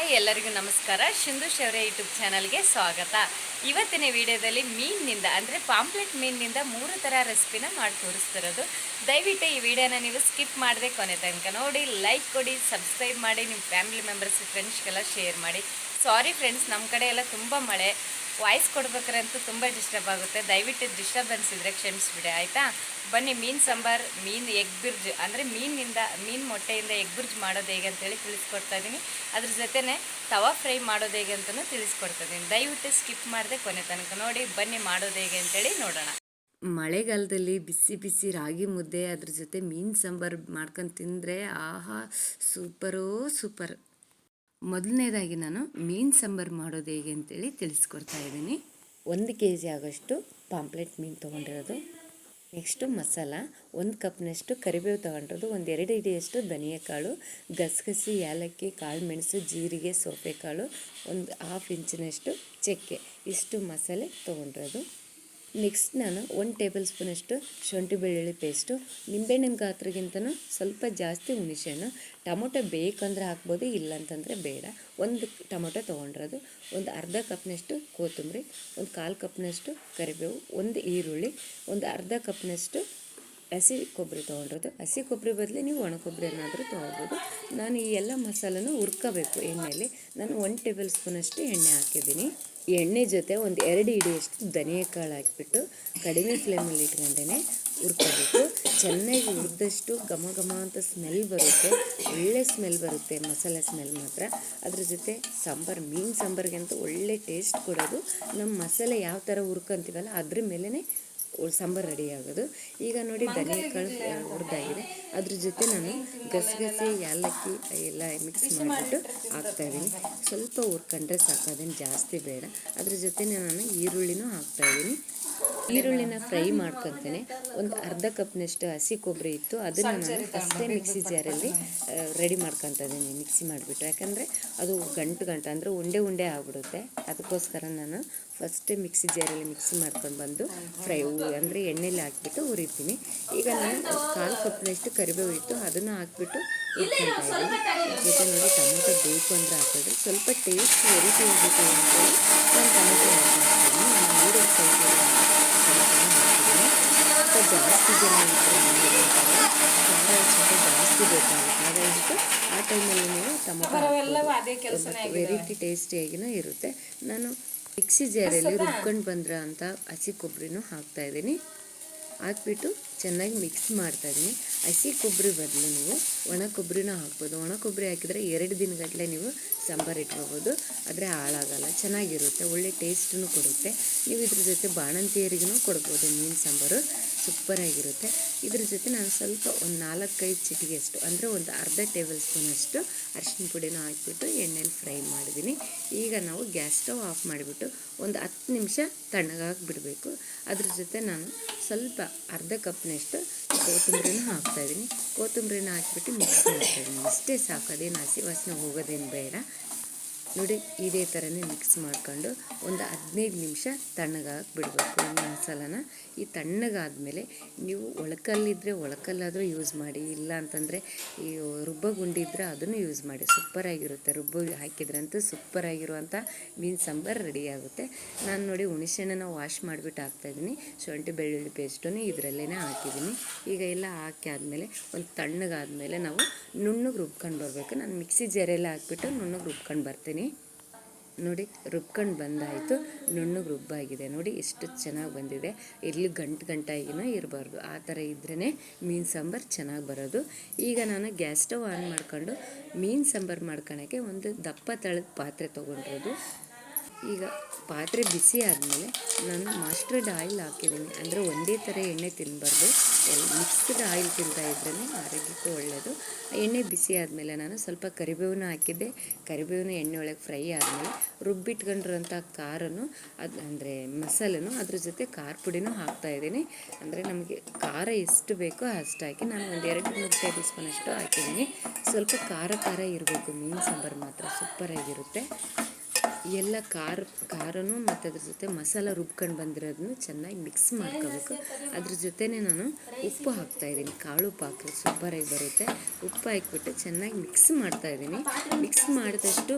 Hi ಎಲ್ಲರಿಗೂ ನಮಸ್ಕಾರ. ಶಿಂದು ಶೌರ್ಯ ಯೂಟ್ಯೂಬ್ ಚಾನಲ್ಗೆ ಸ್ವಾಗತ. ಇವತ್ತಿನ ವಿಡಿಯೋದಲ್ಲಿ ಮೀನಿನಿಂದ, ಅಂದರೆ ಪಾಂಪ್ಲೆಟ್ ಮೀನಿನಿಂದ ಮೂರು ಥರ ರೆಸಿಪಿನ ಮಾಡಿ ತೋರಿಸ್ತಿರೋದು. ದಯವಿಟ್ಟು ಈ ವಿಡಿಯೋನ ನೀವು ಸ್ಕಿಪ್ ಮಾಡದೆ ಕೊನೆ ತನಕ ನೋಡಿ, ಲೈಕ್ ಕೊಡಿ, ಸಬ್ಸ್ಕ್ರೈಬ್ ಮಾಡಿ, ನಿಮ್ಮ ಫ್ಯಾಮಿಲಿ ಮೆಂಬರ್ಸ್, ಫ್ರೆಂಡ್ಸ್ಗೆಲ್ಲ ಶೇರ್ ಮಾಡಿ. ಸಾರಿ ಫ್ರೆಂಡ್ಸ್, ನಮ್ಮ ಕಡೆ ಎಲ್ಲ ತುಂಬ ಮಳೆ. ವಾಯ್ಸ್ ಕೊಡ್ಬೇಕಾರಂತೂ ತುಂಬ ಡಿಸ್ಟರ್ಬ್ ಆಗುತ್ತೆ. ದಯವಿಟ್ಟು ಡಿಸ್ಟರ್ಬೆನ್ಸ್ ಇದ್ದರೆ ಕ್ಷಮಿಸ್ಬಿಡಿ, ಆಯಿತಾ? ಬನ್ನಿ, ಮೀನು ಸಾಂಬಾರ್, ಮೀನು ಎಗ್ ಬಿರ್ಜ್, ಅಂದರೆ ಮೀನಿನಿಂದ ಮೀನು ಮೊಟ್ಟೆಯಿಂದ ಎಗ್ ಬಿರ್ಜ್ ಮಾಡೋದು ಹೇಗೆ ಅಂತೇಳಿ ತಿಳಿಸ್ಕೊಡ್ತಾ ಇದ್ದೀನಿ ಅದ್ರ ಜೊತೆನೇ ತವಾ ಫ್ರೈ ಮಾಡೋದು ಹೇಗೆ ಅಂತಲೂ ತಿಳಿಸ್ಕೊಡ್ತಾ ಇದ್ದೀನಿ ದಯವಿಟ್ಟು ಸ್ಕಿಪ್ ಮಾಡದೆ ಕೊನೆ ತನಕ ನೋಡಿ, ಬನ್ನಿ ಮಾಡೋದು ಹೇಗೆ ಅಂತೇಳಿ ನೋಡೋಣ. ಮಳೆಗಾಲದಲ್ಲಿ ಬಿಸಿ ಬಿಸಿ ರಾಗಿ ಮುದ್ದೆ, ಅದ್ರ ಜೊತೆ ಮೀನು ಸಾಂಬಾರು ಮಾಡ್ಕೊಂಡು ತಿಂದರೆ ಆಹಾ, ಸೂಪರೋ ಸೂಪರ್. ಮೊದಲನೇದಾಗಿ ನಾನು ಮೀನು ಸಾಂಬಾರು ಮಾಡೋದು ಹೇಗೆ ಅಂತೇಳಿ ತಿಳಿಸ್ಕೊಡ್ತಾ ಇದ್ದೀನಿ. ಒಂದು ಕೆ ಜಿ ಆಗೋಷ್ಟು ಪಾಂಪ್ಲೆಟ್ ಮೀನು ತೊಗೊಂಡಿರೋದು. ನೆಕ್ಸ್ಟು ಮಸಾಲ, ಒಂದು ಕಪ್ನಷ್ಟು ಕರಿಬೇವು ತೊಗೊಂಡಿರೋದು, ಒಂದು ಎರಡು ಹಿಡಿಯಷ್ಟು ಧನಿಯಾಕಾಳು, ಗಸಗಸಿ, ಏಲಕ್ಕಿ, ಕಾಳು, ಮೆಣಸು, ಜೀರಿಗೆ, ಸೋಪೆಕಾಳು, ಒಂದು ಹಾಫ್ ಇಂಚಿನಷ್ಟು ಚಕ್ಕೆ, ಇಷ್ಟು ಮಸಾಲೆ ತೊಗೊಂಡಿರೋದು. ನೆಕ್ಸ್ಟ್ ನಾನು ಒಂದು ಟೇಬಲ್ ಸ್ಪೂನಷ್ಟು ಶುಂಠಿ ಬೆಳ್ಳುಳ್ಳಿ ಪೇಸ್ಟು, ನಿಂಬೆಹಣ್ಣಿನ ಗಾತ್ರಗಿಂತನೂ ಸ್ವಲ್ಪ ಜಾಸ್ತಿ ಹುಣಸೆಹಣ್ಣು. ಟೊಮೊಟೊ ಬೇಕಂದ್ರೆ ಹಾಕ್ಬೋದು ಇಲ್ಲ ಅಂತಂದರೆ ಬೇಡ. ಒಂದು ಟೊಮೊಟೊ ತೊಗೊಂಡಿರೋದು, ಒಂದು ಅರ್ಧ ಕಪ್ನಷ್ಟು ಕೊತ್ತಂಬರಿ, ಒಂದು ಕಾಲು ಕಪ್ನಷ್ಟು ಕರಿಬೇವು, ಒಂದು ಈರುಳ್ಳಿ, ಒಂದು ಅರ್ಧ ಕಪ್ನಷ್ಟು ಹಸಿ ಕೊಬ್ಬರಿ ತೊಗೊಂಡಿರೋದು. ಹಸಿ ಕೊಬ್ಬರಿ ಬದಲು ನೀವು ಒಣ ಕೊಬ್ಬರಿ ಏನಾದರೂ ತೊಗೊಳ್ಬೋದು. ನಾನು ಈ ಎಲ್ಲ ಮಸಾಲನೂ ಹುರ್ಕೋಬೇಕು ಎಣ್ಣೆಯಲ್ಲಿ ನಾನು ಒನ್ ಟೇಬಲ್ ಸ್ಪೂನಷ್ಟು ಎಣ್ಣೆ ಹಾಕಿದ್ದೀನಿ. ಎಣ್ಣೆ ಜೊತೆ ಒಂದು ಎರಡು ಇಡಿಯಷ್ಟು ಧನಿಯಾ ಕಾಳು ಹಾಕಿಬಿಟ್ಟು ಕಡಿಮೆ ಫ್ಲೇಮಲ್ಲಿ ಇಟ್ಕೊಂಡೇ ಹುರ್ಕೋಬೇಕು. ಚೆನ್ನಾಗಿ ಹುರಿದಷ್ಟು ಘಮ ಘಮ ಅಂತ ಸ್ಮೆಲ್ ಬರುತ್ತೆ. ಒಳ್ಳೆ ಸ್ಮೆಲ್ ಬರುತ್ತೆ ಮಸಾಲೆ ಸ್ಮೆಲ್ ಮಾತ್ರ. ಅದ್ರ ಜೊತೆ ಸಾಂಬಾರು, ಮೀನು ಸಾಂಬಾರಿಗಂತೂ ಒಳ್ಳೆ ಟೇಸ್ಟ್ ಕೊಡೋದು. ನಮ್ಮ ಮಸಾಲೆ ಯಾವ ಥರ ಹುರ್ಕೊಂತೀವಲ್ಲ ಅದ್ರ ಮೇಲೇ ಸಾಂಬಾರು ರೆಡಿ ಆಗೋದು. ಈಗ ನೋಡಿ ಧನಿಯಾಕಾಳು ಹುರಿದಾಗಿದೆ. ಅದ್ರ ಜೊತೆ ನಾನು ಗಸಗಸೆ, ಏಲಕ್ಕಿ ಎಲ್ಲ ಮಿಕ್ಸ್ ಮಾಡಿಬಿಟ್ಟು ಹಾಕ್ತಾಯಿದ್ದೀನಿ ಸ್ವಲ್ಪ ಹುರ್ಕೊಂಡ್ರೆ ಸಾಕು, ಅದೇನು ಜಾಸ್ತಿ ಬೇಡ. ಅದ್ರ ಜೊತೆ ನಾನು ಈರುಳ್ಳಿನೂ ಹಾಕ್ತಾಯಿದ್ದೀನಿ ಈರುಳ್ಳಿನ ಫ್ರೈ ಮಾಡ್ಕೊತೇನೆ. ಒಂದು ಅರ್ಧ ಕಪ್ನಷ್ಟು ಹಸಿ ಕೊಬ್ಬರಿ ಇತ್ತು. ಅದನ್ನು ನಾನು ಫಸ್ಟೇ ಮಿಕ್ಸಿ ಜಾರಲ್ಲಿ ರೆಡಿ ಮಾಡ್ಕೊತಾ ಇದ್ದೀನಿ, ಮಿಕ್ಸಿ ಮಾಡಿಬಿಟ್ಟು. ಯಾಕಂದರೆ ಅದು ಗಂಟು ಗಂಟು, ಅಂದರೆ ಉಂಡೆ ಉಂಡೆ ಆಗ್ಬಿಡುತ್ತೆ. ಅದಕ್ಕೋಸ್ಕರ ನಾನು ಫಸ್ಟೇ ಮಿಕ್ಸಿ ಜಾರಲ್ಲಿ ಮಿಕ್ಸಿ ಮಾಡ್ಕೊಂಡು ಬಂದು ಫ್ರೈ ಅಂದರೆ ಎಣ್ಣೆಲಿ ಹಾಕ್ಬಿಟ್ಟು ಹುರಿತೀನಿ. ಈಗ ನಾನು ಕಾಲು ಕಪ್ನಷ್ಟು ಕರಿಬೇವು ಇತ್ತು ಅದನ್ನು ಹಾಕ್ಬಿಟ್ಟು ಇದ್ದೀನಿ. ಜೊತೆ ನೋಡಿ ಟೊಮೆಟೊ ಬೇಕು ಅಂದರೆ ಹಾಕಿದ್ರೆ ಸ್ವಲ್ಪ ಟೇಸ್ಟ್, ವೆರೈಟಿ ಹೋಗಬೇಕು ಅಂತೇಳಿ ನಾನು ಟೊಮೆಟೊ ಹಾಕ್ತೀನಿ ನಾನು ಸೈಜ್ ಸ್ವಲ್ಪ ಜಾಸ್ತಿ ಜನ ಇದ್ದರೆ ಖಾರ ಸ್ವಲ್ಪ ಜಾಸ್ತಿ ಬೇಕಾಗುತ್ತೆ ಹಾಗಾಗಿಟ್ಟು ಆ ಟೈಮಲ್ಲಿ ನೀವು ಟೊಮೊಟೊ ವೆರೈಟಿ ಟೇಸ್ಟಿಯಾಗಿನೂ ಇರುತ್ತೆ. ನಾನು ಮಿಕ್ಸಿ ಜಾರಲ್ಲಿ ರುಬ್ಕೊಂಡು ಬಂದ್ರ ಅಂತ ಹಸಿ ಕೊಬ್ಬರಿನೂ ಹಾಕ್ತಾಯಿದ್ದೀನಿ ಹಾಕ್ಬಿಟ್ಟು ಚೆನ್ನಾಗಿ ಮಿಕ್ಸ್ ಮಾಡ್ತಾ ಇದ್ದೀನಿ. ಹಸಿ ಕೊಬ್ಬರಿ ಬದಲು ನೀವು ಒಣ ಕೊಬ್ಬರಿನೂ ಹಾಕ್ಬೋದು. ಒಣ ಕೊಬ್ಬರಿ ಹಾಕಿದರೆ ಎರಡು ದಿನಗಟ್ಟಲೆ ನೀವು ಸಾಂಬಾರು ಇಟ್ಕೋಬೋದು. ಆದರೆ ಹಾಳಾಗಲ್ಲ, ಚೆನ್ನಾಗಿರುತ್ತೆ, ಒಳ್ಳೆ ಟೇಸ್ಟನ್ನು ಕೊಡುತ್ತೆ. ನೀವು ಇದ್ರ ಜೊತೆ ಬಾಣಂತಿಯರಿಗೂ ಕೊಡ್ಬೋದು, ಮೀನು ಸಾಂಬಾರು ಸೂಪರಾಗಿರುತ್ತೆ. ಇದ್ರ ಜೊತೆ ನಾನು ಸ್ವಲ್ಪ ಒಂದು ನಾಲ್ಕೈದು ಚಿಟಿಗೆಷ್ಟು ಅಂದರೆ ಒಂದು ಅರ್ಧ ಟೇಬಲ್ ಸ್ಪೂನಷ್ಟು ಅರಿಶಿನ ಪುಡಿನ ಹಾಕಿಬಿಟ್ಟು ಎಣ್ಣೆಲಿ ಫ್ರೈ ಮಾಡಿದ್ದೀನಿ. ಈಗ ನಾವು ಗ್ಯಾಸ್ ಸ್ಟವ್ ಆಫ್ ಮಾಡಿಬಿಟ್ಟು ಒಂದು ಹತ್ತು ನಿಮಿಷ ತಣ್ಣಗಾಗಿ ಬಿಡಬೇಕು. ಅದ್ರ ಜೊತೆ ನಾನು ಸ್ವಲ್ಪ ಅರ್ಧ ಕಪ್ನಷ್ಟು ಕೊತ್ತಂಬರಿನ ಹಾಕ್ತಾಯಿದ್ದೀನಿ. ಕೊತ್ತಂಬರಿನ ಹಾಕಿಬಿಟ್ಟು ಮಿಕ್ಸ್ ಮಾಡ್ತಾಯಿದ್ದೀನಿ. ಅಷ್ಟೇ ಸಾಕು. ಅದೇನು ಹಸಿ ವಾಸನೆ ಹೋಗೋದೇನು ಬೇಡ. ನೋಡಿ, ಇದೇ ಥರನೇ ಮಿಕ್ಸ್ ಮಾಡ್ಕೊಂಡು ಒಂದು ಹದಿನೈದು ನಿಮಿಷ ತಣ್ಣಗಾಗಿ ಬಿಡಬೇಕು ಈ ಮಸಾಲಾನ. ಈ ತಣ್ಣಗಾದಮೇಲೆ ನೀವು ಒಳಕಲ್ಲಿದ್ದರೆ ಒಳಕಲ್ಲಾದರೂ ಯೂಸ್ ಮಾಡಿ, ಇಲ್ಲ ಅಂತಂದರೆ ಈ ರುಬ್ಬ ಗುಂಡಿದ್ರೆ ಅದನ್ನು ಯೂಸ್ ಮಾಡಿ. ಸೂಪರಾಗಿರುತ್ತೆ. ರುಬ್ಬ ಹಾಕಿದ್ರಂತೂ ಸೂಪರಾಗಿರುವಂಥ ಮೀನು ಸಾಂಬಾರು ರೆಡಿ ಆಗುತ್ತೆ ನಾನು ನೋಡಿ ಹುಣಸೆಹಣ್ಣನ ವಾಶ್ ಮಾಡಿಬಿಟ್ಟು ಹಾಕ್ತಾಯಿದ್ದೀನಿ. ಶುಂಠಿ, ಬೆಳ್ಳುಳ್ಳಿ ಪೇಸ್ಟನ್ನು ಇದರಲ್ಲೇ ಹಾಕಿದ್ದೀನಿ. ಈಗ ಎಲ್ಲ ಹಾಕಿ ಆದಮೇಲೆ ಒಂದು ತಣ್ಣಗಾದಮೇಲೆ ನಾವು ನುಣ್ಣಗೆ ರುಬ್ಕೊಂಡು ಬರಬೇಕು. ನಾನು ಮಿಕ್ಸಿ ಜರೆಲ್ಲ ಹಾಕ್ಬಿಟ್ಟು ನುಣ್ಣಗೆ ರುಬ್ಕೊಂಡು ಬರ್ತೀನಿ. ನೋಡಿ, ರುಬ್ಕೊಂಡು ಬಂದಾಯಿತು. ನುಣ್ಣಗೆ ರುಬ್ಬಾಗಿದೆ. ನೋಡಿ, ಎಷ್ಟು ಚೆನ್ನಾಗಿ ಬಂದಿದೆ. ಇಲ್ಲಿ ಗಂಟು ಗಂಟಾಗಿನೂ ಇರಬಾರ್ದು. ಆ ಥರ ಇದ್ರೇ ಮೀನು ಸಾಂಬಾರು ಚೆನ್ನಾಗಿ ಬರೋದು. ಈಗ ನಾನು ಗ್ಯಾಸ್ ಸ್ಟವ್ ಆನ್ ಮಾಡ್ಕೊಂಡು ಮೀನು ಸಾಂಬಾರು ಮಾಡ್ಕೊಳಕ್ಕೆ ಒಂದು ದಪ್ಪ ತಳದ ಪಾತ್ರೆ ತೊಗೊಂಡಿರೋದು. ಈಗ ಪಾತ್ರೆ ಬಿಸಿ ಆದಮೇಲೆ ನಾನು ಮಾಸ್ಟರ್ಡ್ ಆಯಿಲ್ ಹಾಕಿದ್ದೀನಿ. ಅಂದರೆ ಒಂದೇ ಥರ ಎಣ್ಣೆ ತಿನ್ನಬಾರ್ದು ಮಿಕ್ಸ್ಡ್ ಆಯಿಲ್ ತಿಂತಾ ಇದ್ರೇ ಆರೋಗ್ಯಕ್ಕೂ ಒಳ್ಳೆಯದು ಎಣ್ಣೆ ಬಿಸಿ ಆದಮೇಲೆ ನಾನು ಸ್ವಲ್ಪ ಕರಿಬೇವನ್ನ ಹಾಕಿದ್ದೆ. ಕರಿಬೇವನ್ನ ಎಣ್ಣೆ ಒಳಗೆ ಫ್ರೈ ಆದಮೇಲೆ ರುಬ್ಬಿಟ್ಕೊಂಡಿರೋಂಥ ಖಾರನು ಅದು ಅಂದರೆ ಮಸಾಲೆನೂ ಅದ್ರ ಜೊತೆ ಖಾರ ಪುಡಿನೂ ಹಾಕ್ತಾಯಿದ್ದೀನಿ ಅಂದರೆ ನಮಗೆ ಖಾರ ಎಷ್ಟು ಬೇಕೋ ಅಷ್ಟು ಹಾಕಿ ನಾನು ಒಂದು ಎರಡು ಮೂರು ಟೇಬಲ್ ಸ್ಪೂನಷ್ಟು ಹಾಕಿದ್ದೀನಿ. ಸ್ವಲ್ಪ ಖಾರ ಖಾರ ಇರಬೇಕು. ಮೀನು ಸಾಂಬಾರು ಮಾತ್ರ ಸೂಪರಾಗಿರುತ್ತೆ. ಎಲ್ಲ ಖಾರ, ಖಾರನು ಮತ್ತು ಅದ್ರ ಜೊತೆ ಮಸಾಲ ರುಬ್ಕೊಂಡು ಬಂದಿರೋದನ್ನು ಚೆನ್ನಾಗಿ ಮಿಕ್ಸ್ ಮಾಡ್ಕೋಬೇಕು. ಅದ್ರ ಜೊತೆನೇ ನಾನು ಉಪ್ಪು ಹಾಕ್ತಾ ಇದ್ದೀನಿ. ಕಾಳು ಪಾಕ ಸೂಪರಾಗಿ ಬರುತ್ತೆ. ಉಪ್ಪು ಹಾಕಿಬಿಟ್ಟು ಚೆನ್ನಾಗಿ ಮಿಕ್ಸ್ ಮಾಡ್ತಾ ಇದ್ದೀನಿ. ಮಿಕ್ಸ್ ಮಾಡಿದಷ್ಟು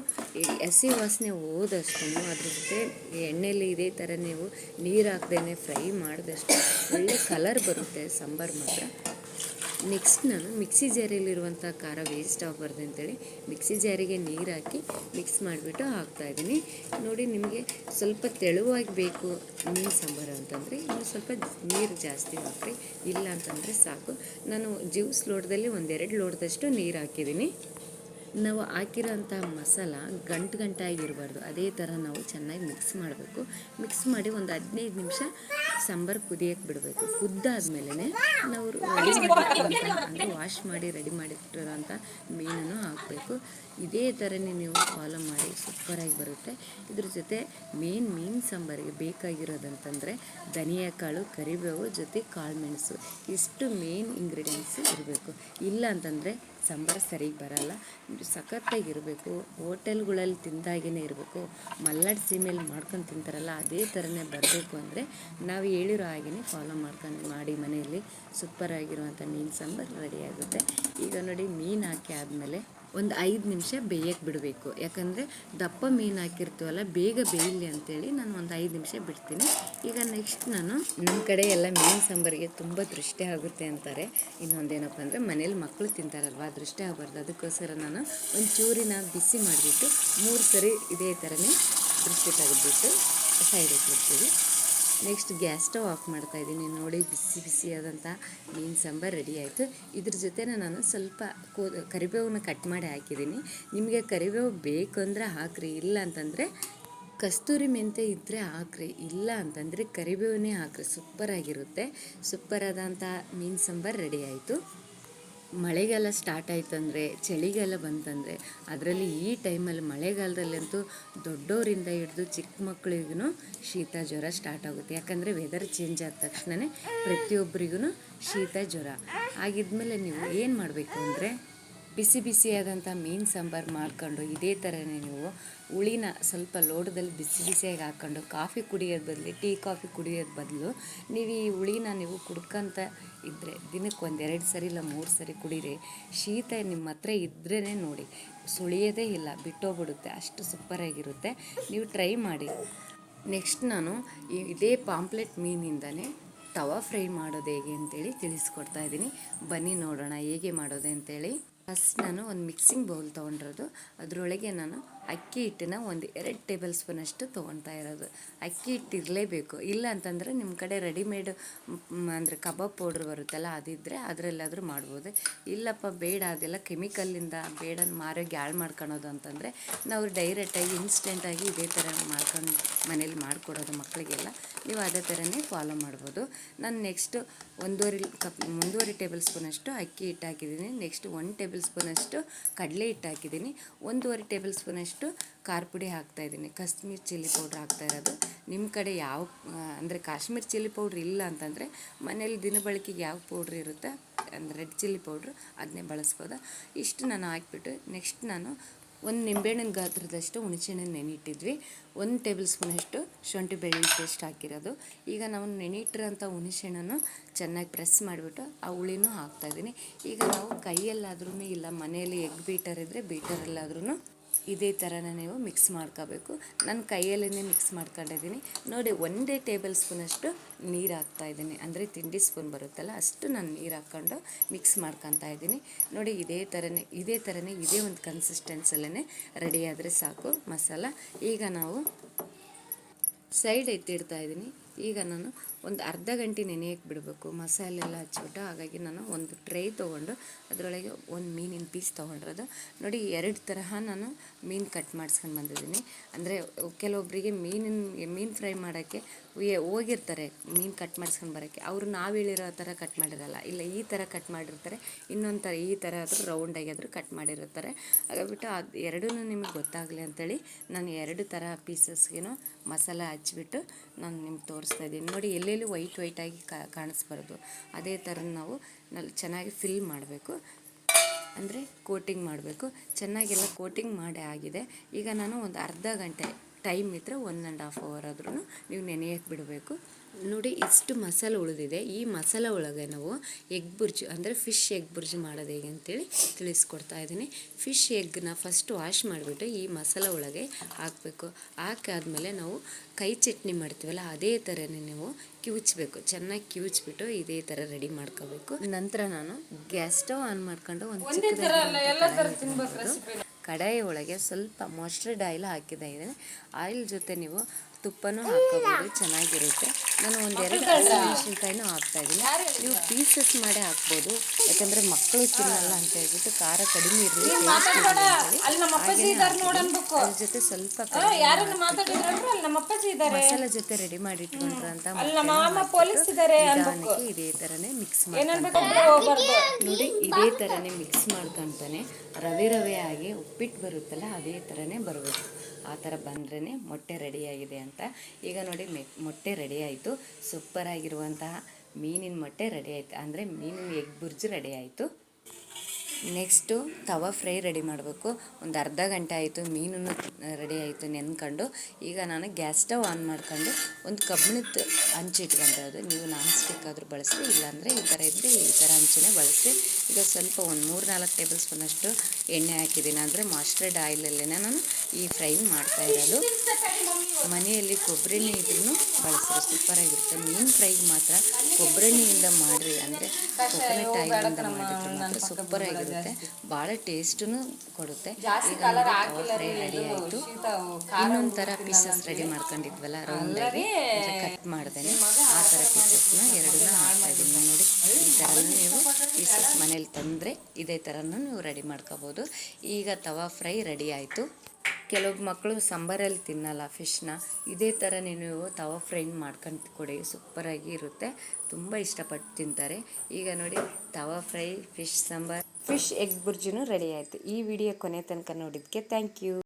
ಹಸಿ ವಾಸನೆ ಹೋದಷ್ಟು ಅದ್ರ ಜೊತೆ ಎಣ್ಣೆಲಿ ಇದೇ ಥರ ನೀವು ನೀರು ಹಾಕ್ದೇ ಫ್ರೈ ಮಾಡಿದಷ್ಟು ಒಳ್ಳೆ ಕಲರ್ ಬರುತ್ತೆ. ಸಾಂಬಾರು ಮಾತ್ರ. ನೆಕ್ಸ್ಟ್ ನಾನು ಮಿಕ್ಸಿ ಜಾರಿಯಲ್ಲಿರುವಂಥ ಖಾರ ವೇಸ್ಟ್ ಆಗಬಾರ್ದು ಅಂತೇಳಿ ಮಿಕ್ಸಿ ಜಾರಿಗೆ ನೀರು ಹಾಕಿ ಮಿಕ್ಸ್ ಮಾಡಿಬಿಟ್ಟು ಹಾಕ್ತಾಯಿದ್ದೀನಿ ನೋಡಿ ನಿಮಗೆ ಸ್ವಲ್ಪ ತೆಳುವಾಗಿ ಬೇಕು ಮೀನು ಸಾಂಬಾರು ಅಂತಂದರೆ ಇನ್ನು ಸ್ವಲ್ಪ ನೀರು ಜಾಸ್ತಿ ಹಾಕ್ರಿ. ಇಲ್ಲ ಅಂತಂದರೆ ಸಾಕು. ನಾನು ಜ್ಯೂಸ್ ಲೋಟದಲ್ಲಿ ಒಂದೆರಡು ಲೋಟದಷ್ಟು ನೀರು ಹಾಕಿದ್ದೀನಿ. ನಾವು ಹಾಕಿರೋಂಥ ಮಸಾಲ ಗಂಟು ಗಂಟಾಗಿರಬಾರ್ದು. ಅದೇ ಥರ ನಾವು ಚೆನ್ನಾಗಿ ಮಿಕ್ಸ್ ಮಾಡಬೇಕು. ಮಿಕ್ಸ್ ಮಾಡಿ ಒಂದು ಹದಿನೈದು ನಿಮಿಷ ಸಾಂಬಾರು ಕುದಿಯಕ್ಕೆ ಬಿಡಬೇಕು. ಕುದ್ದಾದ್ಮೇಲೆ ನಾವು ರೆಡಿ ಮಾಡಿ ಅಂದರೆ ವಾಶ್ ಮಾಡಿ ರೆಡಿ ಮಾಡಿಟ್ಟಿರೋಂಥ ಮೀನನ್ನು ಹಾಕಬೇಕು. ಇದೇ ಥರನೇ ನೀವು ಫಾಲೋ ಮಾಡಿ, ಸೂಪರಾಗಿ ಬರುತ್ತೆ. ಇದ್ರ ಜೊತೆ ಮೇನ್ ಮೀನು ಸಾಂಬಾರಿಗೆ ಬೇಕಾಗಿರೋದಂತಂದರೆ ಧನಿಯಾ ಕಾಳು ಕರಿಬೇವು ಜೊತೆ ಕಾಳು ಮೆಣಸು. ಇಷ್ಟು ಮೇನ್ ಇಂಗ್ರೀಡಿಯೆಂಟ್ಸು ಇರಬೇಕು. ಇಲ್ಲ ಅಂತಂದರೆ ಸಾಂಬಾರು ಸರಿಗೆ ಬರಲ್ಲ. ಸಖತ್ತಾಗಿರಬೇಕು ಹೋಟೆಲ್ಗಳಲ್ಲಿ ತಿಂದಾಗೇ ಇರಬೇಕು. ಮಲ್ನಾಡು ಸೀಮೆಯಲ್ಲಿ ಮಾಡ್ಕೊಂಡು ತಿಂತಾರಲ್ಲ, ಅದೇ ಥರನೇ ಬರಬೇಕು ಅಂದರೆ ನಾವು ಹೇಳಿರೋ ಹಾಗೆಯೇ ಫಾಲೋ ಮಾಡ್ಕೊಂಡು ಮಾಡಿ ಮನೆಯಲ್ಲಿ. ಸೂಪರಾಗಿರುವಂಥ ಮೀನು ಸಾಂಬಾರು ರೆಡಿಯಾಗುತ್ತೆ ಈಗ ನೋಡಿ ಮೀನು ಹಾಕಿ ಆದಮೇಲೆ ಒಂದು ಐದು ನಿಮಿಷ ಬೇಯಕ್ಕೆ ಬಿಡಬೇಕು. ಯಾಕಂದರೆ ದಪ್ಪ ಮೀನು ಹಾಕಿರ್ತೀವಲ್ಲ, ಬೇಗ ಬೇಯಲಿ ಅಂತೇಳಿ ನಾನು ಒಂದು ಐದು ನಿಮಿಷ ಬಿಡ್ತೀನಿ. ಈಗ ನೆಕ್ಸ್ಟ್ ನಾನು ನಮ್ಮ ಕಡೆ ಎಲ್ಲ ಮೀನು ಸಾಂಬಾರಿಗೆ ತುಂಬ ದೃಷ್ಟಿ ಆಗುತ್ತೆ ಅಂತಾರೆ. ಇನ್ನೊಂದೇನಪ್ಪ ಅಂದರೆ ಮನೇಲಿ ಮಕ್ಕಳು ತಿಂತಾರಲ್ವ, ದೃಷ್ಟಿ ಆಗಬಾರ್ದು. ಅದಕ್ಕೋಸ್ಕರ ನಾನು ಒಂದು ಚೂರಿನ ಬಿಸಿ ಮಾಡಿಬಿಟ್ಟು ಮೂರು ಸರಿ ಇದೇ ಥರನೇ ದೃಷ್ಟಿ ತೆಗೆದುಬಿಟ್ಟು ಸೈಡ್ ಇಟ್ಟಿರ್ತೀವಿ ನೆಕ್ಸ್ಟ್ ಗ್ಯಾಸ್ ಸ್ಟವ್ ಆಫ್ ಮಾಡ್ತಾ ಇದ್ದೀನಿ. ನೋಡಿ, ಬಿಸಿ ಬಿಸಿಯಾದಂಥ ಮೀನು ಸಾಂಬಾರು ರೆಡಿ ಆಯಿತು. ಇದ್ರ ಜೊತೆನೇ ನಾನು ಸ್ವಲ್ಪ ಕೋ, ಕರಿಬೇವನ್ನ ಕಟ್ ಮಾಡಿ ಹಾಕಿದ್ದೀನಿ. ನಿಮಗೆ ಕರಿಬೇವು ಬೇಕು ಅಂದರೆ ಹಾಕ್ರಿ, ಇಲ್ಲ ಅಂತಂದರೆ ಕಸ್ತೂರಿ ಮೆಂತೆ ಇದ್ದರೆ ಹಾಕ್ರಿ, ಇಲ್ಲ ಅಂತಂದರೆ ಕರಿಬೇವನ್ನೇ ಹಾಕ್ರಿ. ಸೂಪರಾಗಿರುತ್ತೆ. ಸೂಪರಾದಂಥ ಮೀನು ಸಾಂಬಾರು ರೆಡಿ ಆಯಿತು. ಮಳೆಗಾಲ ಸ್ಟಾರ್ಟ್ ಆಯ್ತಂದರೆ, ಚಳಿಗಾಲ ಬಂತಂದರೆ, ಅದರಲ್ಲಿ ಈ ಟೈಮಲ್ಲಿ ಮಳೆಗಾಲದಲ್ಲಂತೂ ದೊಡ್ಡವರಿಂದ ಹಿಡಿದು ಚಿಕ್ಕ ಮಕ್ಕಳಿಗೂ ಶೀತ ಜ್ವರ ಸ್ಟಾರ್ಟ್ ಆಗುತ್ತೆ. ಯಾಕಂದರೆ ವೆದರ್ ಚೇಂಜ್ ಆದ ತಕ್ಷಣವೇ ಪ್ರತಿಯೊಬ್ಬರಿಗೂ ಶೀತ ಜ್ವರ. ಆಗಿದ್ಮೇಲೆ ನೀವು ಏನು ಮಾಡಬೇಕು ಅಂದರೆ ಬಿಸಿ ಬಿಸಿಯಾದಂಥ ಮೀನು ಸಾಂಬಾರು ಮಾಡ್ಕೊಂಡು ಇದೇ ಥರನೇ ನೀವು ಹುಳಿನ ಸ್ವಲ್ಪ ಲೋಟದಲ್ಲಿ ಬಿಸಿ ಬಿಸಿಯಾಗಿ ಹಾಕ್ಕೊಂಡು ಕಾಫಿ ಕುಡಿಯೋದು ಬದಲು, ಟೀ ಕಾಫಿ ಕುಡಿಯೋದು ಬದಲು ನೀವು ಈ ಹುಳಿನ ನೀವು ಕುಡ್ಕೊಂತ ಇದ್ದರೆ ದಿನಕ್ಕೆ ಒಂದೆರಡು ಸರಿ ಇಲ್ಲ ಮೂರು ಸರಿ ಕುಡೀರಿ, ಶೀತ ನಿಮ್ಮ ಹತ್ರ ಇದ್ರೇ ನೋಡಿ, ಸುಳಿಯೋದೇ ಇಲ್ಲ, ಬಿಟ್ಟೋಗ್ಬಿಡುತ್ತೆ, ಅಷ್ಟು ಸೂಪರಾಗಿರುತ್ತೆ, ನೀವು ಟ್ರೈ ಮಾಡಿ. ನೆಕ್ಸ್ಟ್ ನಾನು ಇದೇ ಪಾಂಪ್ಲೆಟ್ ಮೀನಿಂದನೇ ತವಾ ಫ್ರೈ ಮಾಡೋದು ಹೇಗೆ ಅಂತೇಳಿ ತಿಳಿಸ್ಕೊಡ್ತಾ ಇದ್ದೀನಿ. ಬನ್ನಿ ನೋಡೋಣ ಹೇಗೆ ಮಾಡೋದು ಅಂತೇಳಿ. ಫಸ್ಟ್ ನಾನು ಒಂದು ಮಿಕ್ಸಿಂಗ್ ಬೌಲ್ ತೊಗೊಂಡಿರೋದು. ಅದರೊಳಗೆ ನಾನು ಅಕ್ಕಿ ಹಿಟ್ಟನ್ನ ಒಂದು ಎರಡು ಟೇಬಲ್ ಸ್ಪೂನಷ್ಟು ತೊಗೊಳ್ತಾ ಇರೋದು. ಅಕ್ಕಿ ಹಿಟ್ಟು ಇರಲೇಬೇಕು. ಇಲ್ಲ ಅಂತಂದರೆ ನಿಮ್ಮ ಕಡೆ ರೆಡಿಮೇಡ್ ಅಂದರೆ ಕಬಾಬ್ ಪೌಡ್ರ್ ಬರುತ್ತಲ್ಲ ಅದಿದ್ದರೆ ಅದರಲ್ಲಾದರೂ ಮಾಡ್ಬೋದು. ಇಲ್ಲಪ್ಪ, ಬೇಡ, ಅದೆಲ್ಲ ಕೆಮಿಕಲ್ಲಿಂದ ಬೇಡ ಮಾರೋಗಿ ಹಾಳು ಮಾಡ್ಕೊಳೋದು ಅಂತಂದರೆ ನಾವು ಡೈರೆಕ್ಟಾಗಿ ಇನ್ಸ್ಟೆಂಟಾಗಿ ಇದೇ ಥರ ಮಾಡ್ಕೊಂಡು ಮನೇಲಿ ಮಾಡಿಕೊಡೋದು ಮಕ್ಕಳಿಗೆಲ್ಲ ನೀವು ಅದೇ ಥರನೇ ಫಾಲೋ ಮಾಡ್ಬೋದು. ನಾನು ನೆಕ್ಸ್ಟು ಒಂದೂವರೆ ಕಪ್ ಒಂದೂವರೆ ಟೇಬಲ್ ಸ್ಪೂನಷ್ಟು ಅಕ್ಕಿ ಹಿಟ್ಟು ಹಾಕಿದ್ದೀನಿ. ನೆಕ್ಸ್ಟ್ ಒನ್ ಟೇಬಲ್ ಸ್ಪೂನಷ್ಟು ಕಡಲೆ ಹಿಟ್ಟು ಹಾಕಿದ್ದೀನಿ. ಒಂದೂವರೆ ಟೇಬಲ್ ಸ್ಪೂನಷ್ಟು ಖಾರ ಪುಡಿ ಹಾಕ್ತಾಯಿದ್ದೀನಿ ಕಾಶ್ಮೀರ್ ಚಿಲ್ಲಿ ಪೌಡ್ರ್ ಹಾಕ್ತಾ ಇರೋದು. ನಿಮ್ಮ ಕಡೆ ಯಾವ ಅಂದರೆ ಕಾಶ್ಮೀರ್ ಚಿಲ್ಲಿ ಪೌಡ್ರ್ ಇಲ್ಲ ಅಂತಂದರೆ ಮನೇಲಿ ದಿನಬಳಕೆಗೆ ಯಾವ ಪೌಡ್ರ್ ಇರುತ್ತೆ, ಅಂದರೆ ರೆಡ್ ಚಿಲ್ಲಿ ಪೌಡ್ರ್ ಅದನ್ನೇ ಬಳಸ್ಬೋದು? ಇಷ್ಟು ನಾನು ಹಾಕ್ಬಿಟ್ಟು ನೆಕ್ಸ್ಟ್ ನಾನು ಒಂದು ನಿಂಬೆಹಣ್ಣಿನ ಗಾತ್ರದಷ್ಟು ಹುಣಸೆಹಣ್ಣು ನೆನೆಯಿಟ್ಟಿದ್ವಿ. ಒಂದು ಟೇಬಲ್ ಸ್ಪೂನಷ್ಟು ಶುಂಠಿ ಬೆಳ್ಳುಳ್ಳಿ ಪೇಸ್ಟ್ ಹಾಕಿರೋದು. ಈಗ ನಾವು ನೆನೆಯಿಟ್ಟಿರೋಂಥ ಹುಣಸೆಹಣ್ಣನ್ನು ಚೆನ್ನಾಗಿ ಪ್ರೆಸ್ ಮಾಡಿಬಿಟ್ಟು ಆ ಹುಳಿನೂ ಹಾಕ್ತಾಯಿದ್ದೀನಿ ಈಗ ನಾವು ಕೈಯಲ್ಲಾದ್ರೂ ಇಲ್ಲ, ಮನೆಯಲ್ಲಿ ಎಗ್ ಬೀಟರ್ ಇದ್ದರೆ ಬೀಟರಲ್ಲಾದ್ರೂ ಇದೇ ಥರನೇ ನೀವು ಮಿಕ್ಸ್ ಮಾಡ್ಕೋಬೇಕು. ನಾನು ಕೈಯಲ್ಲೇ ಮಿಕ್ಸ್ ಮಾಡ್ಕೊಂಡಿದ್ದೀನಿ. ನೋಡಿ, ಒಂದೇ ಟೇಬಲ್ ಸ್ಪೂನಷ್ಟು ನೀರು ಹಾಕ್ತಾ ಇದ್ದೀನಿ. ಅಂದರೆ ತಿಂಡಿ ಸ್ಪೂನ್ ಬರುತ್ತಲ್ಲ, ಅಷ್ಟು ನಾನು ನೀರು ಹಾಕ್ಕೊಂಡು ಮಿಕ್ಸ್ ಮಾಡ್ಕೊತಾ ಇದ್ದೀನಿ. ನೋಡಿ, ಇದೇ ಥರನೇ ಇದೇ ಥರನೇ, ಇದೇ ಒಂದು ಕನ್ಸಿಸ್ಟೆನ್ಸಲ್ಲೇ ರೆಡಿ ಆದರೆ ಸಾಕು ಮಸಾಲ. ಈಗ ನಾವು ಸೈಡ್ ಎತ್ತಿಡ್ತಾ ಇದ್ದೀನಿ. ಈಗ ನಾನು ಒಂದು ಅರ್ಧ ಗಂಟೆ ನೆನೆಯಕ್ಕೆ ಬಿಡಬೇಕು. ಮಸಾಲೆ ಎಲ್ಲ ಹಚ್ಬಿಟ್ಟು ಹಾಗಾಗಿ ನಾನು ಒಂದು ಟ್ರೈ ತೊಗೊಂಡು ಅದರೊಳಗೆ ಒಂದು ಮೀನಿನ ಪೀಸ್ ತೊಗೊಂಡಿರೋದು. ನೋಡಿ, ಎರಡು ತರಹ ನಾನು ಮೀನು ಕಟ್ ಮಾಡಿಸ್ಕೊಂಡು ಬಂದಿದ್ದೀನಿ. ಅಂದರೆ ಕೆಲವೊಬ್ಬರಿಗೆ ಮೀನಿನ, ಮೀನು ಫ್ರೈ ಮಾಡೋಕ್ಕೆ ಹೋಗಿರ್ತಾರೆ ಮೀನು ಕಟ್ ಮಾಡಿಸ್ಕೊಂಡು ಬರೋಕ್ಕೆ. ಅವರು ನಾವು ಹೇಳಿರೋ ಥರ ಕಟ್ ಮಾಡಿರಲ್ಲ. ಇಲ್ಲ, ಈ ಥರ ಕಟ್ ಮಾಡಿರ್ತಾರೆ. ಇನ್ನೊಂದು ಥರ ಈ ಥರ ಆದರೂ ರೌಂಡಾಗಿ ಆದರೂ ಕಟ್ ಮಾಡಿರ್ತಾರೆ. ಹಾಗಾಗ್ಬಿಟ್ಟು ಅದು ಎರಡೂ ನಿಮಗೆ ಗೊತ್ತಾಗಲಿ ಅಂತೇಳಿ ನಾನು ಎರಡು ಥರ ಪೀಸಸ್ಗೇನು ಮಸಾಲ ಹಚ್ಬಿಟ್ಟು ನಾನು ನಿಮ್ಗೆ ತೋರಿಸ್ತಾ ಇದ್ದೀನಿ. ನೋಡಿ, ಎಲ್ಲೆಲ್ಲಿ ವೈಟ್ ವೈಟಾಗಿ ಕಾಣಿಸ್ಬಾರ್ದು. ಅದೇ ಥರ ನಾವು ಚೆನ್ನಾಗಿ ಫಿಲ್ ಮಾಡಬೇಕು. ಅಂದರೆ ಕೋಟಿಂಗ್ ಮಾಡಬೇಕು. ಚೆನ್ನಾಗೆಲ್ಲ ಕೋಟಿಂಗ್ ಮಾಡೇ ಆಗಿದೆ. ಈಗ ನಾನು ಒಂದು ಅರ್ಧ ಗಂಟೆ ಟೈಮ್ ಇದ್ದರೆ ಒನ್ ಆ್ಯಂಡ್ ಹಾಫ್ ಅವರ್ ಆದ್ರೂ ನೀವು ನೆನೆಯಕ್ಕೆ ಬಿಡಬೇಕು. ನೋಡಿ ಇಷ್ಟು ಮಸಾಲೆ ಉಳಿದಿದೆ. ಈ ಮಸಾಲೆ ಒಳಗೆ ನಾವು ಎಗ್ ಬುರ್ಜಿ ಅಂದರೆ ಫಿಶ್ ಎಗ್ ಬುರ್ಜಿ ಮಾಡೋದು ಹೇಗೆ ಅಂತೇಳಿ ತಿಳಿಸ್ಕೊಡ್ತಾ ಇದ್ದೀನಿ. ಫಿಶ್ ಎಗ್ನ ಫಸ್ಟ್ ವಾಶ್ ಮಾಡಿಬಿಟ್ಟು ಈ ಮಸಾಲೆ ಒಳಗೆ ಹಾಕಬೇಕು. ಹಾಕಾದ್ಮೇಲೆ ನಾವು ಕೈ ಚಟ್ನಿ ಮಾಡ್ತೀವಲ್ಲ ಅದೇ ಥರನೇ ನೀವು ಕಿವುಚ್ಬೇಕು. ಚೆನ್ನಾಗಿ ಕಿವುಚ್ಬಿಟ್ಟು ಇದೇ ಥರ ರೆಡಿ ಮಾಡ್ಕೋಬೇಕು. ನಂತರ ನಾನು ಗ್ಯಾಸ್ ಸ್ಟವ್ ಆನ್ ಮಾಡ್ಕೊಂಡು ಒಂದು ಕಡಾಯಿ ಒಳಗೆ ಸ್ವಲ್ಪ ಮಸ್ಟರ್ಡ್ ಆಯಿಲ್ ಹಾಕಿದ ಇದ್ದೇನೆ ಆಯಿಲ್ ಜೊತೆ ನೀವು ತುಪ್ಪನೂ ಹಾಕೋಬೋದು ಚೆನ್ನಾಗಿರುತ್ತೆ. ನಾನು ಒಂದೆರಡು ಮೆಣಸಿನ್ಕಾಯಿನೂ ಹಾಕ್ತಾ ಇದ್ದೀನಿ. ನೀವು ಪೀಸಸ್ ಮಾಡಿ ಹಾಕ್ಬೋದು ಯಾಕಂದರೆ ಮಕ್ಕಳು ತಿನ್ನಲ್ಲ ಅಂತ ಹೇಳ್ಬಿಟ್ಟು ಖಾರ ಕಡಿಮೆ ಇರಲಿ ಅದ್ರ ಜೊತೆ ಸ್ವಲ್ಪ ಮಸಾಲ ಜೊತೆ ರೆಡಿ ಮಾಡಿ ಇಟ್ಕೊಂಡ್ರಂತ ಇದೇ ಥರನೇ ಮಿಕ್ಸ್ ಮಾಡ್ಕೊಂಡು ನೋಡಿ ಇದೇ ಥರನೇ ಮಿಕ್ಸ್ ಮಾಡ್ಕೊಂತಾನೆ. ರವೆ ರವೆ ಆಗಿ ಉಪ್ಪಿಟ್ಟು ಬರುತ್ತಲ್ಲ ಅದೇ ಥರನೇ ಬರಬೇಕು ಆ ಥರ ಬಂದ್ರೇ ಮೊಟ್ಟೆ ರೆಡಿಯಾಗಿದೆ ಅಂತ. ಈಗ ನೋಡಿ ಮೊಟ್ಟೆ ರೆಡಿ ಆಯಿತು ಸೂಪರಾಗಿರುವಂತಹ ಮೀನಿನ ಮೊಟ್ಟೆ ರೆಡಿ ಆಯಿತು ಅಂದರೆ ಮೀನಿನ ಎಗ್ ಬುರ್ಜಿ ರೆಡಿ ಆಯಿತು ನೆಕ್ಸ್ಟು ತವಾ ಫ್ರೈ ರೆಡಿ ಮಾಡಬೇಕು. ಒಂದು ಅರ್ಧ ಗಂಟೆ ಆಯಿತು ಮೀನು ರೆಡಿ ಆಯಿತು ನೆನ್ಕೊಂಡು, ಈಗ ನಾನು ಗ್ಯಾಸ್ ಸ್ಟವ್ ಆನ್ ಮಾಡ್ಕೊಂಡು ಒಂದು ಕಬ್ಬಿಣದ ಇಟ್ಕೊಂಡಿರೋದು ನೀವು ನಾನ್ ಸ್ಟಿಕ್ ಆದರೂ ಬಳಸಿ ಇಲ್ಲಾಂದರೆ ಈ ಥರ ಇದ್ದರೆ ಈ ಥರ ಹಂಚಿನೇ ಬಳಸಿ ಈಗ ಸ್ವಲ್ಪ ಒಂದು ಮೂರು ನಾಲ್ಕು ಟೇಬಲ್ ಸ್ಪೂನಷ್ಟು ಎಣ್ಣೆ ಹಾಕಿದ್ದೀನಿ. ಅಂದರೆ ಮಾಸ್ಟರ್ಡ್ ಆಯಿಲಲ್ಲೇ ನಾನು ಈ ಫ್ರೈನ್ ಮಾಡ್ತಾ ಇರೋದು. ಮನೆಯಲ್ಲಿ ಕೊಬ್ಬರಿ ಇದ್ರೂ ಬಳಸಿದ್ರೆ ಸೂಪರಾಗಿರುತ್ತೆ ಮೀನು ಫ್ರೈಗೆ ಮಾತ್ರ ಕೊಬ್ಬರಿ ಎಣ್ಣೆಯಿಂದ ಮಾಡಿರಿ. ಅಂದರೆ ಕೊಕೊನಟ್ ಆಯಿಲಿಂದ ಮಾಡಿದ್ರೆ ಮಾತ್ರ ಸೂಪರಾಗಿರುತ್ತೆ ಭಾಳ ಟೇಸ್ಟೂ ಕೊಡುತ್ತೆ. ಈಗ ಫ್ರೈ ರೆಡಿ ಆಯಿತು. ಇನ್ನೊಂದು ಥರ ಪೀಸಸ್ ರೆಡಿ ಮಾಡ್ಕೊಂಡಿದ್ವಲ್ಲ ರೌಂಡಾಗಿ ಕಟ್ ಮಾಡ್ದೇನೆ. ಆ ಥರ ಪೀಸಸ್ನ ಎರಡನ್ನ ಹಾಕ್ತಾ ಇದ್ದೀನಿ ನೋಡಿ. ಈ ಥರನೂ ನೀವು ಪೀಸಸ್ ಮನೇಲಿ ತಂದರೆ ಇದೇ ಥರನೂ ನೀವು ರೆಡಿ ಮಾಡ್ಕೋಬೋದು. ಈಗ ತವಾ ಫ್ರೈ ರೆಡಿ ಆಯಿತು. ಕೆಲವು ಮಕ್ಕಳು ಸಾಂಬಾರಲ್ಲಿ ತಿನ್ನಲ್ಲ, ಫಿಶ್ನ. ಇದೇ ಥರ ನೀವು ತವ ಫ್ರೈ ಮಾಡ್ಕೊಂಡು ಕೊಡಿ, ಸೂಪರಾಗಿ ಇರುತ್ತೆ. ತುಂಬ ಇಷ್ಟಪಟ್ಟು ತಿಂತಾರೆ. ಈಗ ನೋಡಿ, tawa fry, fish sambar. Fish egg ಬುರ್ಜಿನೂ ready ಆಯಿತು. ಈ ವಿಡಿಯೋ ಕೊನೆ ತನಕ ನೋಡಿದ್ದಕ್ಕೆ ಥ್ಯಾಂಕ್ ಯು.